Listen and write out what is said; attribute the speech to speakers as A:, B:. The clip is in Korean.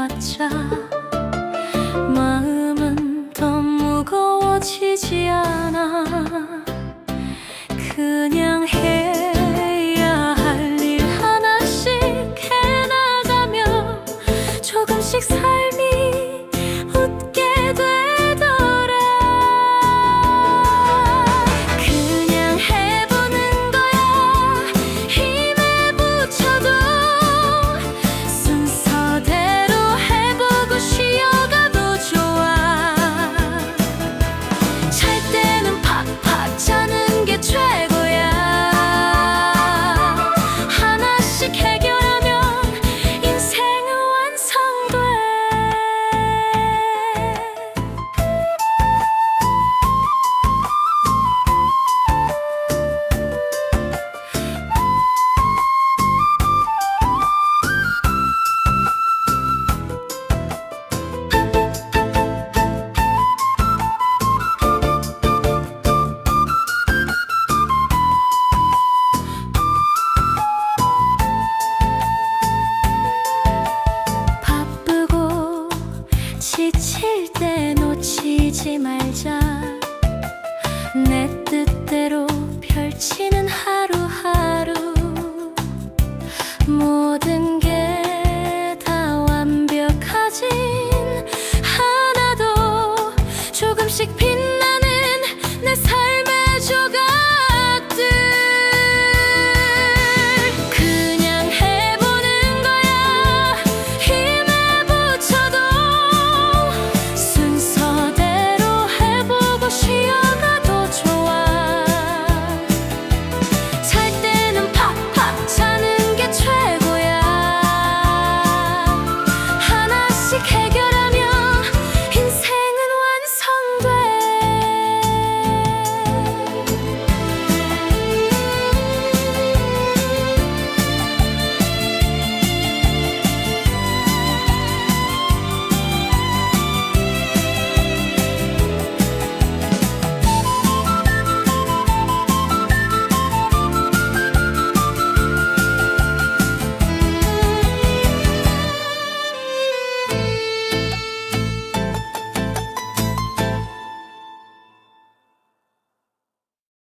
A: 말해봤자 마음은 더 무거워지지 않아. 그냥 해야 할 일 하나씩 해나가며 조금씩 삶이 놓치지 말자. 내 뜻대로 펼치는 하루하루. 게 다시 해결